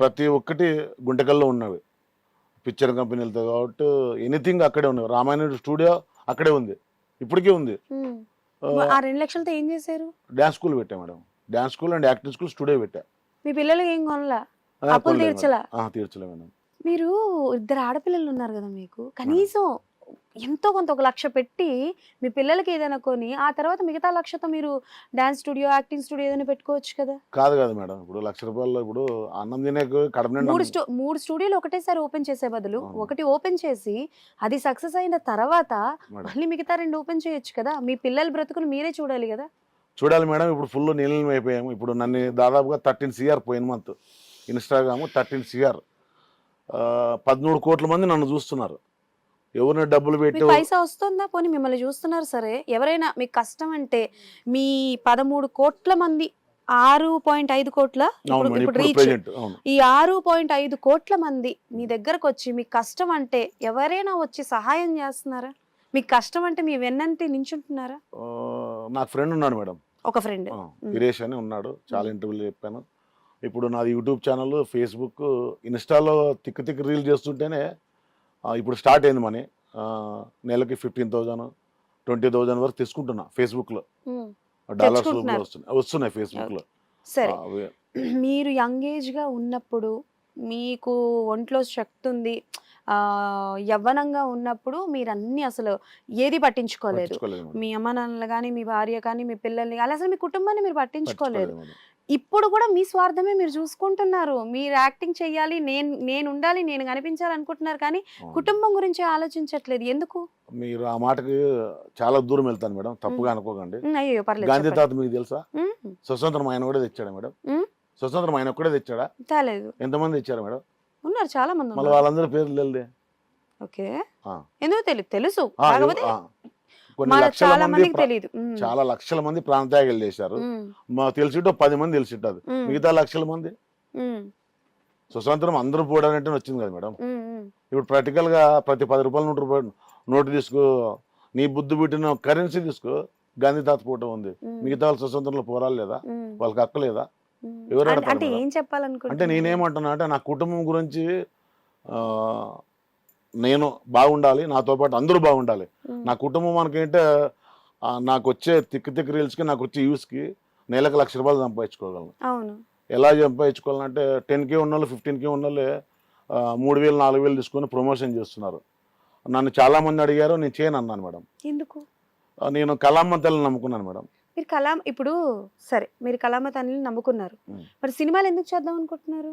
ప్రతి ఒక్కటి గుంటకల్లో ఉన్నవి. పిక్చర్ కంపెనీలతో కాబట్టి ఎనీథింగ్ అక్కడే ఉన్నవి రామాయణ స్టూడియో అక్కడే ఉంది. ఇప్పటికీ ఉంది. ఆ, రెండు లక్షలతో ఏం చేశారు? డ్యాన్స్ స్కూల్ పెట్టా madam. Dance school and acting school studio పెట్టా. మీ పిల్లలకి ఏం కొనలా? అప్పులు తీర్చలే మేడం. మీరు ఇద్దరు ఆడపిల్లలు ఉన్నారు కదా మీకు. కనీసం ఎంతో కొంత ఒక లక్ష పెట్టి మీ పిల్లలకి ఏదైనా కొని ఆ తర్వాత మిగతా లక్షతో మీరు డాన్స్ స్టూడియో యాక్టింగ్ స్టూడియో ఏదైనా పెట్టుకోవచ్చు కదా? కాదు కాదు మేడం. ఇప్పుడు లక్ష రూపాయలు ఇప్పుడు అన్నం తినే మూడు మూడు స్టూడియోలు ఒకటేసారి ఓపెన్ చేసే బదులు. ఒకటి ఓపెన్ చేసి అది సక్సెస్ అయిన తర్వాత మళ్ళీ మిగతా రెండు ఓపెన్ చేయొచ్చు కదా? మీ పిల్లల బ్రతుకులు మీరే చూడాలి కదా? చూడాలి మేడం. ఇప్పుడు ఫుల్ నీళ్ళు అయిపోయాము. ఇప్పుడు నన్ను దాదాపుగా థర్టీన్ సిఆర్ పోయిన మంత్. Instagram thirteen CR. పదమూడు కోట్ల మంది నన్ను చూస్తున్నారు. ఎవరిని డబ్బులు పెట్టి. పైసా వస్తుందా? పోనీ మిమ్మల్ని చూస్తున్నారు సరే. ఎవరైనా మీకు కష్టం అంటే మీ పదమూడు కోట్ల మంది ఆరు పాయింట్ ఐదు కోట్ల ఇప్పుడు- రీచ్ ఈ ఆరు పాయింట్ ఐదు కోట్ల మంది మీ దగ్గరకు వచ్చి మీకు కష్టం అంటే ఎవరైనా వచ్చి సహాయం చేస్తున్నారా? మీకు కష్టం అంటే మీ వెన్నంటి నించుంటున్నారా? నాకు ఫ్రెండ్ ఉన్నాడు మేడం. ఒక ఫ్రెండ్ ఆ, వీరేష్ అని ఉన్నాడు. చాలా ఇంటర్వ్యూలు చెప్పాను. ఇప్పుడు నాది యూట్యూబ్ ఛానల్ ఫేస్బుక్ ఇన్స్టాలో తిక్కు తిక్కు రీల్ చేస్తుంటేనే ఇప్పుడు స్టార్ట్ అయింది మనీ. నెలకి ఫిఫ్టీన్ థౌజండ్ ట్వంటీ థౌజండ్ వరకు తీసుకుంటున్నా ఫేస్బుక్లో. డాలర్స్. వస్తున్నాయి. వస్తున్నాయి ఫేస్బుక్లో. సరే. మీరు యంగ్ ఏజ్గా ఉన్నప్పుడు మీకు ఒంట్లో శక్తి ఉంది. యవ్వనంగా ఉన్నప్పుడు మీరు అన్ని అసలు ఏది పట్టించుకోలేదు. మీ అమ్మ నాన్నలు కానీ మీ భార్య కానీ మీ పిల్లల్ని కానీ అసలు మీ కుటుంబాన్ని మీరు పట్టించుకోలేదు. ఇప్పుడు కూడా మీ స్వార్థమే మీరు చూసుకుంటున్నారు. మీరు యాక్టింగ్ చెయ్యాలి నేను నేను ఉండాలి నేను కనిపించాలి అనుకుంటున్నారు కానీ. కుటుంబం గురించి ఆలోచించట్లేదు. ఎందుకు? మీరు ఆ మాటకి చాలా దూరం వెళ్తాను మేడం. తప్పుగా అనుకోకండి. అయ్యో పర్లేదు గాంధీ. తాత మీకు తెలుసా? స్వతంత్రం ఆయన కూడా తెచ్చాడా మేడం. స్వతంత్రం ఆయన ఒక్కడే తెచ్చాడా? తేలేదు. ఎంతమంది తెచ్చారు మేడం? ఉన్నారు చాలా మంది మళ్ళీ వాళ్ళందరి పేర్లు తెలియదే ఓకే. ఎందుకు తెలుసు. ఆ. కొన్ని లక్షల మంది చాలా లక్షల మంది ప్రాంతాయాలు చేశారు. ఉమ్, మా తెలిసిటో పది మంది తెలిసిట్టదు మిగతా లక్షల మంది. స్వతంత్రం అందరూ పోవడానికి వచ్చింది కదా మేడం. ఇప్పుడు ప్రాక్టికల్గా ప్రతి పది రూపాయలు నూట రూపాయలు నోటు తీసుకో నీ బుద్ధి పుట్టిన కరెన్సీ తీసుకో గాంధీ తాత ఫోటో ఉంది. మిగతా వాళ్ళు స్వతంత్రంలో పోరాలు లేదా ఉమ్, వాళ్ళకి హక్కు లేదా? ఉమ్. ఎవరు అంటే- నేనేమంటున్నా అంటే నా కుటుంబం గురించి నేను బాగుండాలి నాతో పాటు అందరూ బాగుండాలి. నా కుటుంబం మనకేంటే నాకు వచ్చే తిక్కు తిక్కు రీల్స్కి నాకు వచ్చే యూస్కి నెలకు లక్ష రూపాయలు సంపాదించుకోగలను. ఎలా సంపాదించుకోవాలంటే టెన్ కే ఉన్న వాళ్ళు ఫిఫ్టీన్ కే ఉన్న వాళ్ళే మూడు వేలు నాలుగు వేలు తీసుకొని ప్రమోషన్ చేస్తున్నారు. నన్ను చాలా మంది అడిగారు నేను చేయను అన్నాను మేడం. ఎందుకు? నేను కళామ్మ తల్లిని నమ్ముకున్నాను మేడం. మీరు కలాం ఇప్పుడు సరే మీరు కళామ తల్లిని నమ్ముకున్నారు. మరి సినిమాలు ఎందుకు చేద్దాం అనుకుంటున్నారు?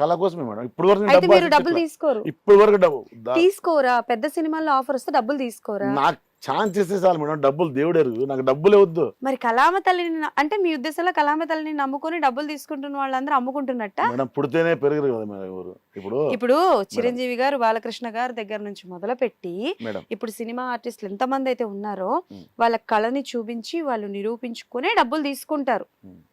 కళ కోసమే మేడం. ఇప్పుడు వరకు మీరు డబ్బులు. తీసుకోరు. ఇప్పుడు వరకు డబ్బు. తీసుకోరా? పెద్ద సినిమాల్లో ఆఫర్ వస్తే డబ్బులు తీసుకోరా? నాకు ఛాన్స్ ఇస్తే చాలు మేడం. డబ్బులు దేవుడు ఎరుగు. నాకు డబ్బులే వద్దు. మరి కళామ తల్లిని అంటే మీ ఉద్దేశంలో కళామ తల్లిని నమ్ముకొని డబ్బులు తీసుకుంటున్న వాళ్ళందరూ అమ్ముకుంటున్నట్ట? మేడం పుడితేనే పెరగరు కదా మేడం ఎవరు? ఇప్పుడు ఇప్పుడు చిరంజీవి గారు బాలకృష్ణ గారు దగ్గర నుంచి మొదలు పెట్టి ఇప్పుడు సినిమా ఆర్టిస్టులు ఎంతమంది అయితే ఉన్నారో. వాళ్ళ కళని చూపించి వాళ్ళు నిరూపించుకునే డబ్బులు తీసుకుంటారు.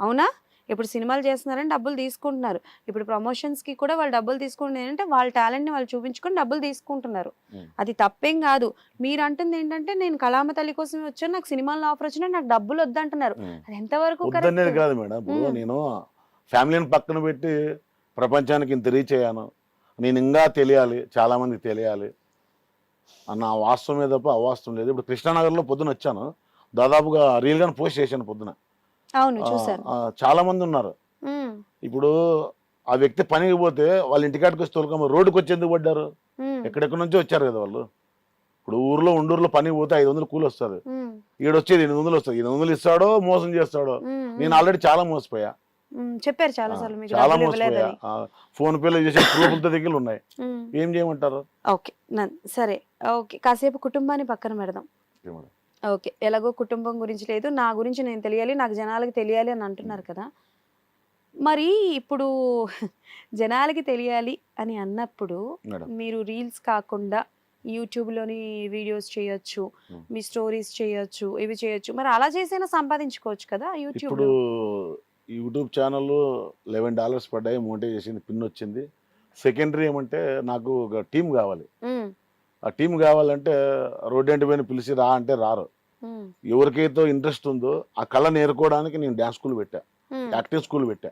అవునా? ఇప్పుడు సినిమాలు చేస్తున్నారని డబ్బులు తీసుకుంటున్నారు. ఇప్పుడు ప్రమోషన్స్కి కూడా వాళ్ళు డబ్బులు తీసుకుంటున్నారు. అంటే వాళ్ళ టాలెంట్ని వాళ్ళు చూపించుకొని డబ్బులు తీసుకుంటున్నారు. అది తప్పేం కాదు. మీరు అంటుంది ఏంటంటే నేను కళామ తల్లి కోసమే వచ్చాను. నాకు సినిమాల్లో ఆఫర్ వచ్చినా నాకు డబ్బులు వద్దంటున్నారు. అది ఎంతవరకు? కాదు మేడం. నేను ఫ్యామిలీని పక్కన పెట్టి ప్రపంచానికి ఇంత రీచ్ అయ్యాను. నేను ఇంకా తెలియాలి చాలా మందికి తెలియాలి అన్న వాస్తవమే తప్ప అవాస్తవం లేదు. ఇప్పుడు కృష్ణానగర్లో పొద్దున వచ్చాను. దాదాపుగా రీల్ గాని పోస్ట్ చేశాను పొద్దున. అవును చూసాను చాలా మంది ఉన్నారు. ఇప్పుడు ఆ వ్యక్తి పనికి పోతే వాళ్ళ ఇంటికాడికి వచ్చి తొలకమ్మ రోడ్డుకి వచ్చి ఎందుకు పడ్డారు? ఎక్కడెక్కడి నుంచో వచ్చారు కదా వాళ్ళు. ఇప్పుడు ఊర్లో ఉండూరులో పనికి పోతే ఐదు వందలు కూలి వస్తుంది. ఉమ్, ఈడ వచ్చేది ఎనిమిది వందలు వస్తుంది. ఎనిమిది వందలు ఇస్తాడో మోసం చేస్తాడో? నేను ఆల్రెడీ చాలా మోసపోయా. చెప్పారు చాలా సార్లు చాలా మోసపోయా. ఫోన్ పేలో చేసే ప్రూఫ్లతో దగ్గర ఉన్నాయి. ఏం చేయమంటారు? ఓకే సరే. ఓకే కాసేపు కుటుంబాన్ని పక్కన పెడదాం? ఓకే. ఎలాగో కుటుంబం గురించి లేదు. నా గురించి నేను తెలియాలి నాకు జనాలకి తెలియాలి అని అంటున్నారు కదా. మరి ఇప్పుడు జనాలకి తెలియాలి అని అన్నప్పుడు మీరు రీల్స్ కాకుండా యూట్యూబ్లోని వీడియోస్ చేయొచ్చు. మీ స్టోరీస్ చేయొచ్చు ఇవి చేయొచ్చు. మరి అలా చేసైనా సంపాదించుకోవచ్చు కదా యూట్యూబ్ ఇప్పుడు యూట్యూబ్ ఛానల్ లెవెన్ డాలర్స్ పడ్డాయి మోనిటైజ్ చేసింది పిన్ వచ్చింది. సెకండరీ ఏమంటే నాకు ఒక టీం కావాలి. ఆ టీం కావాలంటే రోడ్డు పైన పిలిచి రా అంటే రారు. ఎవరికైతే ఇంట్రెస్ట్ ఉందో ఆ కళ నేర్చుకోవడానికి నేను డ్యాన్స్ స్కూల్ పెట్టా. యాక్టింగ్ స్కూల్ పెట్టా.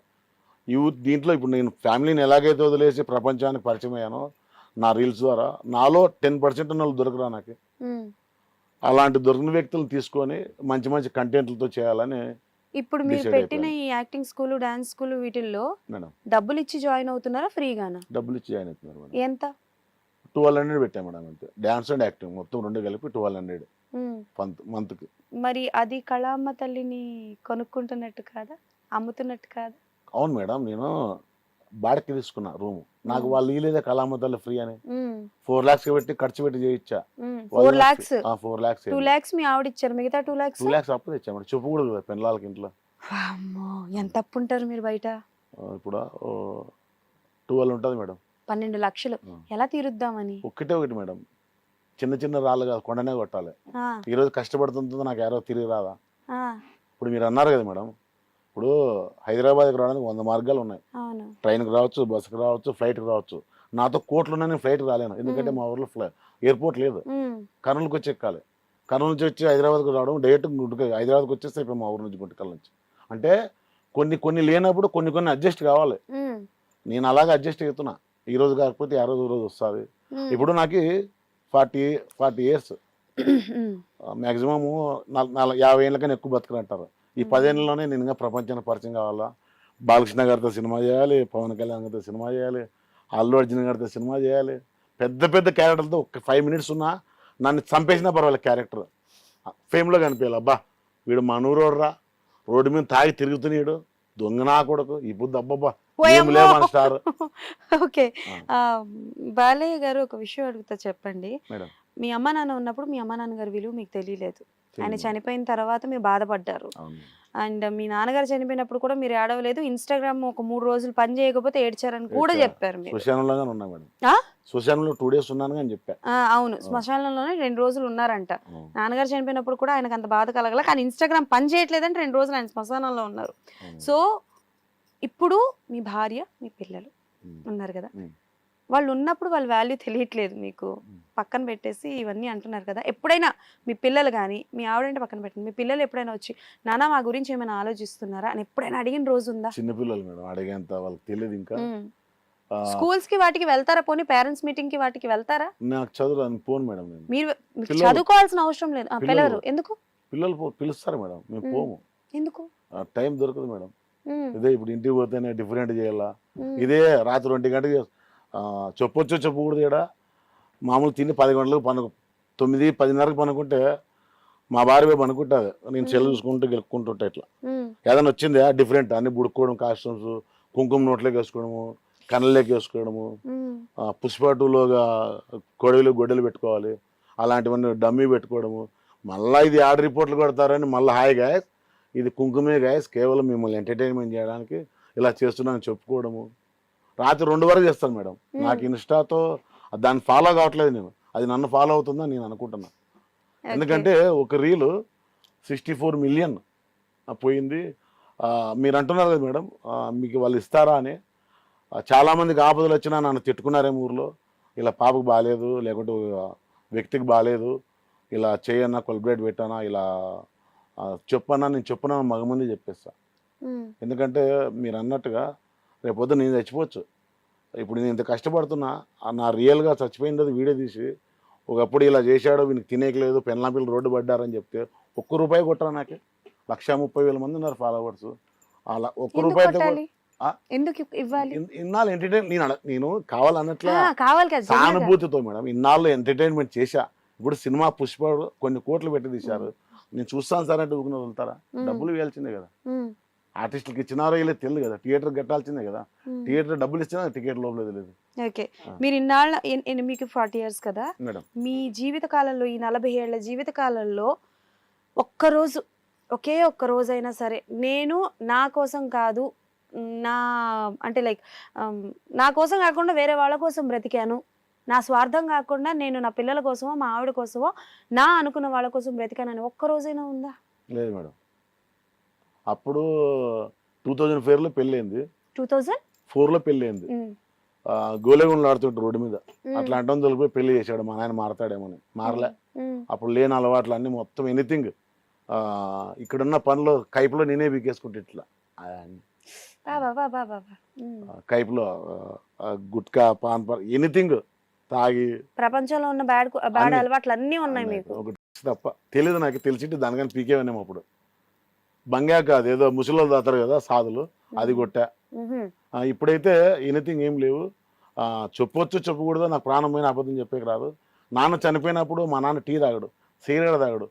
యూత్ దీంట్లో ఇప్పుడు నేను ఫ్యామిలీని ఎలాగైతే వదిలేసి ప్రపంచానికి పరిచయం అయ్యానో నా రీల్స్ ద్వారా నాలో టెన్ పర్సెంట్ వాళ్ళు దొరకరా నాకు. అలాంటి దొరికిన వ్యక్తులను తీసుకొని మంచి మంచి కంటెంట్లతో చేయాలని ఇప్పుడు మీరు పెట్టిన ఈ యాక్టింగ్ స్కూల్ డాన్స్ స్కూల్ వీటిల్లో డబ్బులు ఇచ్చి జాయిన్ అవుతున్నారా ఫ్రీగానా? డబ్బులు ఇచ్చి జాయిన్ అవుతున్నారు ఎంత? ట్వెల్వ్ హండ్రెడ్ పెట్టాం మేడం అంతే. డ్యాన్స్ అండ్ యాక్టింగ్ మొత్తం రెండు కలిపి ట్వెల్వ్ హండ్రెడ్ మంత్కి. మరి అది కళామ్మ తల్లిని కొనుక్కుంటున్నట్టు కాదా? అమ్ముతున్నట్టు కాదా? అవును మేడం నేను బాడకి తీసుకున్నా రూమ్. నాకు వాళ్ళు ఇలేదే కళామతల్లి ఫ్రీ అని. ఫోర్ లాక్స్ పెట్టి ఖర్చు పెట్టి చేయించా. Four lakhs? Four lakhs two lakhs మీ ఆవిడ ఇచ్చారు మిగతా టూ లాక్స్? టూ లాక్స్ అప్పు తెచ్చా మేడం. చెప్పు కూడా పెళ్ళాలకి ఇంట్లో. అమ్మో ఎంత అప్పు ఉంటారు మీరు బయట? ఇప్పుడు ట్వెల్వ్ ఉంటుంది మేడం. పన్నెండు లక్షలు. ఎలా తీరుద్దామని? ఒక్కటే ఒకటి మేడం. చిన్న చిన్న రాళ్ళు కాదు కొండనే కొట్టాలి. ఆ, ఈరోజు కష్టపడుతుందో నాకు ఎవరో తిరిగి రాదా? ఇప్పుడు మీరు అన్నారు కదా మేడం ఇప్పుడు హైదరాబాద్కి రావడానికి వంద మార్గాలు ఉన్నాయి. ట్రైన్కి రావచ్చు బస్సుకి రావచ్చు ఫ్లైట్కి రావచ్చు. నాతో కోట్లు ఉన్నాయి నేను ఫ్లైట్కి రాలేను. ఎందుకంటే. మా ఊర్లో ఫ్లై ఎయిర్పోర్ట్ లేదు. కర్నూలుకి వచ్చి ఎక్కాలి. కర్నూలు నుంచి వచ్చి హైదరాబాద్కి రావడం డైరెక్ట్ గుంటూరు హైదరాబాద్కి వచ్చేస్తే అయిపోయి మా ఊరు నుంచి గుంటకల్ నుంచి. అంటే కొన్ని కొన్ని లేనప్పుడు కొన్ని కొన్ని అడ్జస్ట్ కావాలి. నేను అలాగే అడ్జస్ట్ అవుతున్నా. ఈ రోజు కాకపోతే ఆ రోజు ఈ రోజు వస్తుంది. ఇప్పుడు నాకు ఫార్టీ ఫార్టీ ఇయర్స్. మ్యాక్సిమము యాభై ఏళ్ళకన్నా ఎక్కువ బతకరంటారు. ఈ. పదేళ్ళలోనే నేను ఇంకా ప్రపంచానికి పరిచయం కావాలా? బాలకృష్ణ గారితో సినిమా చేయాలి పవన్ కళ్యాణ్ గారితో సినిమా చేయాలి అల్లు అర్జున్ గారితో సినిమా చేయాలి. పెద్ద పెద్ద క్యారెక్టర్లతో ఒక ఫైవ్ మినిట్స్ ఉన్నా నన్ను చంపేసినా పర్వాలేదు క్యారెక్టర్. ఫేమ్లో కనిపించాలి. అబ్బా వీడు మనూరోడ్రా రోడ్డు మీద తాగి తిరుగుతున్నాడు. దొంగ నా కొడుకు అబ్బబ్బా మన స్టార్. ఓకే. బాలయ్య గారు ఒక విషయం అడుగుతా చెప్పండి. మీ అమ్మ నాన్న ఉన్నప్పుడు మీ అమ్మ నాన్నగారి విలువ మీకు తెలియలేదు. ఆయన. చనిపోయిన తర్వాత మీరు బాధపడ్డారు. అండ్ మీ నాన్నగారు చనిపోయినప్పుడు కూడా మీరు ఏడవలేదు ఇన్స్టాగ్రామ్ ఒక మూడు రోజులు పని చేయకపోతే ఏడ్చారని కూడా. చెప్పారు మీరు శ్మశానంలోనే ఉన్నా మేడం ఆ? శ్మశానంలో టూ డేస్ ఉన్నాను అని చెప్పా అవును శ్మశానంలోనే రెండు రోజులు ఉన్నారంట. నాన్నగారు చనిపోయినప్పుడు కూడా ఆయనకు అంత బాధ కలగల కానీ ఇన్స్టాగ్రామ్ పని చేయట్లేదని రెండు రోజులు ఆయన శ్మశానంలో ఉన్నారు. సో ఇప్పుడు మీ భార్య మీ పిల్లలు. ఉన్నారు కదా. వాళ్ళు ఉన్నప్పుడు వాళ్ళ వాల్యూ తెలియట్లేదు మీకు. పక్కన పెట్టేసి ఇవన్నీ అంటున్నారు కదా. ఎప్పుడైనా మీ పిల్లలు కానీ మీ ఆవిడంటే పక్కన పెట్టండి. మీ పిల్లలు ఎప్పుడైనా వచ్చి నాన్న మా గురించి ఏమైనా ఆలోచిస్తున్నారా? అని ఎప్పుడైనా అడిగిన రోజు ఉందా? చిన్నపిల్లలు మేడం అడిగేంత వాళ్ళకి తెలియదు ఇంకా. స్కూల్స్కి వాటికి వెళ్తారా? పోనీ పేరెంట్స్ మీటింగ్కి వాటికి వెళ్తారా? నాకు చదువు పోను మేడం నేను. మీరు. చదువుకోవాల్సిన అవసరం లేదు. ఆ, పిల్లలు. ఎందుకు? పిల్లలు పో- పిలుస్తారు మేడం. మేము. పోము. ఎందుకు? టైం దొరకదు మేడం. ఇదే ఇప్పుడు ఇంటికి పోతేనే డిఫరెంట్ చేయాలా? ఇదే రాత్రి ఒంటి గంటకి ఆ, చెప్పొచ్చు చెప్పకూడదు ఇక్కడ. మామూలు తిని పది గంటలకు పను తొమ్మిది పదిన్నరకు పనుకుంటే మా భార్య పనుకుంటుంది. నేను ఉమ్. చూసుకుంటూ గెలుక్కుంటుంటా ఇట్లా. ఏదైనా వచ్చిందా? డిఫరెంట్ అన్ని బుడుక్కోవడం కాస్ట్యూమ్స్ కుంకుమ నోట్లోకి వేసుకోవడము కళ్ళలోకి వేసుకోవడము ఉమ్, ఆ, పుష్ప టూలోగా కొడవలు గొడ్డలు పెట్టుకోవాలి అలాంటివన్నీ డమ్మీ పెట్టుకోవడము. మళ్ళీ ఇది యాడ్ రిపోర్ట్లు కొడతారని మళ్ళీ హాయ్ గాయస్ ఇది కుంకుమే గాయస్ కేవలం మిమ్మల్ని ఎంటర్టైన్మెంట్ చేయడానికి ఇలా చేస్తున్నాను చెప్పుకోవడము. రాత్రి రెండు వరకు చేస్తాను మేడం. నాకు ఇన్స్టాతో దాన్ని ఫాలో కావట్లేదు నేను. అది నన్ను ఫాలో అవుతుందని నేను అనుకుంటున్నా. ఎందుకంటే ఒక రీలు సిక్స్టీ ఫోర్ మిలియన్ పోయింది. మీరు అంటున్నారు కదా మేడం మీకు వాళ్ళు ఇస్తారా అని. ఆ, చాలా మందికి ఆపదలు వచ్చినా నన్ను తిట్టుకున్నారేమో ఊర్లో. ఇలా పాపకు బాగాలేదు లేకుంటే వ్యక్తికి బాగాలేదు. ఇలా చేయన్నా కొల్బరేట్ పెట్టానా ఇలా చెప్పన్నా నేను చెప్పనా మగమంది చెప్పేస్తా. ఉమ్, ఎందుకంటే మీరు అన్నట్టుగా రేపొద్దు నేను చచ్చిపోవచ్చు. ఇప్పుడు నేను ఇంత కష్టపడుతున్నా నా రియల్గా చచ్చిపోయింది వీడియో తీసి ఒకప్పుడు ఇలా చేశాడు వీనికి తినేయలేదు పెన్లాపిల్లు రోడ్డు పడ్డారని చెప్తే ఒక్క రూపాయి కొట్టరా నాకు? లక్ష ముప్పై వేల మంది ఉన్నారు ఫాలోవర్స్. అలా ఒక్క రూపాయితో ఆ? ఎందుకు ఇవ్- ఇవ్వాలి? ఇన్- ఇన్నాళ్ళు ఎంటర్టైన్ నేను నేను కావాలన్నట్లే. సానుభూతితో మేడం ఇన్నాళ్ళు ఎంటర్టైన్మెంట్ చేశా. ఇప్పుడు సినిమా పుష్ప కొన్ని కోట్లు పెట్టి తీశారు. నేను చూస్తాను సార్ అంటే ఊరిని వదులుతారా? డబ్బులు వేయాల్సిందే కదా. ఆర్టిస్టులకి ఇచ్చినారో ఇలా తెలియదు కదా. థియేటర్ కట్టాల్సిందే కదా. ఉమ్. థియేటర్ డబ్బులు ఇచ్చినా టికెట్ లోపల తెలియదు. ఓకే. మీరు ఇన్నాళ్ళ మీకు ఫార్టీ ఇయర్స్ కదా. మేడం. మీ జీవిత కాలంలో ఈ నలభై ఏళ్ళ జీవిత కాలంలో ఒక్కరోజు ఒకే ఒక్క రోజైనా సరే నేను నా కోసం కాదు నా అంటే లైక్ నా కోసం కాకుండా వేరే వాళ్ళ కోసం బ్రతికాను. నా స్వార్థం కాకుండా నేను నా పిల్లల కోసమో మా ఆవిడ కోసమో నా అనుకున్న వాళ్ళ కోసం బ్రతికానని ఒక్క రోజైనా ఉందా? లేదు మేడం. అప్పుడు టూ థౌజండ్ ఫోర్లో పెళ్ళైంది. Two thousand? ఫోర్లో పెళ్ళైంది. గోలేగుండలు ఆడుతుంటారు రోడ్డు మీద. అట్లా అంటాం తొలిపోయి పెళ్ళి చేశాడు మా నాయన మారతాడేమోని. మారలే. అప్పుడు లేని అలవాట్లు అన్ని మొత్తం ఎనీథింగ్ ఇక్కడున్న పనులు కైపులో నేనే బీకేసుకుంటే ఇట్లా. కైపులో గుట్కా పాన్ పర్ ఎనీథింగ్ తాగి ప్రపంచంలో ఉన్న బ్యాడ్ బ్యాడ్. అలవాట్లు అన్నీ ఉన్నాయి మీకు. తప్ప తెలియదు నాకు తెలిసింటే దానికని పీకేవనేమో అప్పుడు. బంగాక అదేదో ముసలిలో దాతారు కదా సాధులు అది కొట్టా. ఇప్పుడైతే ఎనీథింగ్ ఏం లేవు. ఆ, చెప్పొచ్చు చెప్పకూడదు నాకు ప్రాణమైన అబద్ధం చెప్పేకి రాదు. నాన్న చనిపోయినప్పుడు మా నాన్న టీ తాగడు సిగరెట్ తాగడు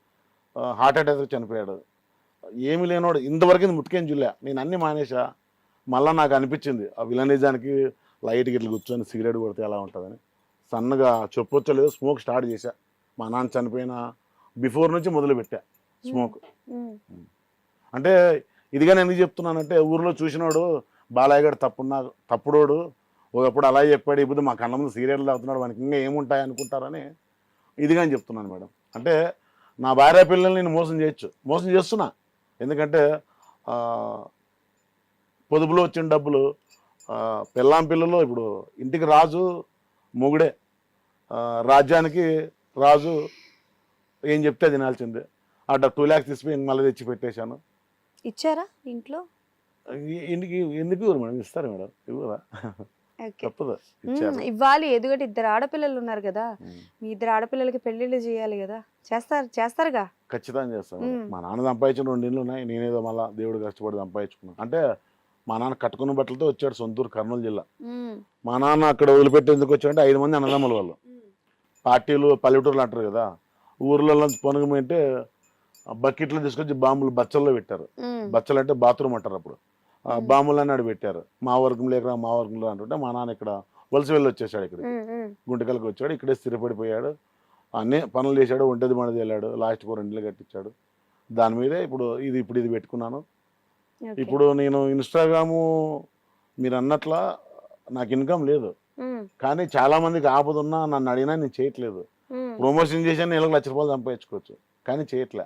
హార్ట్ అటాక్ చనిపోయాడు. ఏమి లేనోడు ఇంతవరకు ఇది ముట్టుకేం చూలే నేను అన్ని మానేసా మళ్ళీ నాకు అనిపించింది ఆ విలనిజానికి లైట్ గిట్ల కూర్చొని సిగరెట్ కొడితే ఎలా ఉంటుందని. సన్నగా చెప్పొచ్చో లేదో స్మోక్ స్టార్ట్ చేశా. మా నాన్న చనిపోయిన బిఫోర్ నుంచి మొదలు పెట్టా స్మోక్. అంటే ఇదిగా నేను ఎందుకు చెప్తున్నానంటే ఊర్లో చూసినోడు బాలయ్య గారు తప్పున్నా తప్పుడోడు. ఒకప్పుడు అలా చెప్పాడు ఇప్పుడు మా కళ్ళ ముందు సీరియల్ అవుతున్నాడు మనకి ఇంకా ఏముంటాయి అనుకుంటారని ఇదిగా అని చెప్తున్నాను మేడం. అంటే నా భార్య పిల్లల్ని నేను మోసం చేయొచ్చు మోసం చేస్తున్నా. ఎందుకంటే పొదుపులో వచ్చిన డబ్బులు పిల్లాం పిల్లలు ఇప్పుడు ఇంటికి రాజు మొగుడే. రాజ్యానికి రాజు ఏం చెప్తే తినాల్సిందే అట్లా టూ ల్యాక్స్ తీసుకుని మళ్ళీ తెచ్చి పెట్టేశాను. ఇచ్చారా ఇంట్లో? ఎందుకు ఎందుకు ఇవ్వరు మేడం? ఇస్తారు మేడం. ఇవ్వరా? తప్పదు. ఇవ్వాలి. ఎందుకంటే ఇద్దరు ఆడపిల్లలు ఉన్నారు కదా. మీ ఇద్దరు ఆడపిల్లలకి పెళ్ళిళ్ళు చేయాలి కదా. చేస్తారు చేస్తారుగా? ఖచ్చితంగా చేస్తాను. మా నాన్న సంపాదించిన రెండు ఇళ్ళు ఉన్నాయి. నేనేదో మళ్ళీ దేవుడు కష్టపడి సంపాదించుకున్నాను అంటే మా నాన్న కట్టుకున్న బట్టలతో వచ్చాడు సొంతూరు కర్నూలు జిల్లా. మా నాన్న అక్కడ వదిలిపెట్టి ఎందుకు వచ్చాడంటే ఐదు మంది అన్నదమ్ముల వాళ్ళు. పార్టీలు పల్లెటూరులు అంటారు కదా. ఊర్లలో పొనుగమంటే బకెట్లు తీసుకొచ్చి బాంబులు బచ్చల్లో పెట్టారు. బచ్చలు అంటే బాత్రూమ్ అంటారు అప్పుడు. బాంబులు అన్నాడు పెట్టారు. మా వర్గం లేక మా వర్గంలో అంటుంటే మా నాన్న ఇక్కడ వలస వెళ్ళి వచ్చేసాడు ఇక్కడ. గుంటకల్కి వచ్చాడు ఇక్కడే స్థిరపడిపోయాడు. అన్నీ పనులు చేశాడు ఒంటది మనది వెళ్ళాడు. లాస్ట్ రెండు ఇళ్ళు కట్టించాడు. దాని మీదే ఇప్పుడు ఇది ఇప్పుడు ఇది పెట్టుకున్నాను. ఇప్పుడు నేను ఇన్స్టాగ్రాము మీరు అన్నట్ల నాకు ఇన్కమ్ లేదు. కానీ చాలా మందికి ఆపద ఉన్నా నన్ను అడిగినా నేను చేయట్లేదు. ప్రమోషన్ చేసి నెలకు లక్ష రూపాయలు సంపాదించుకోవచ్చు. కానీ చేయట్లే.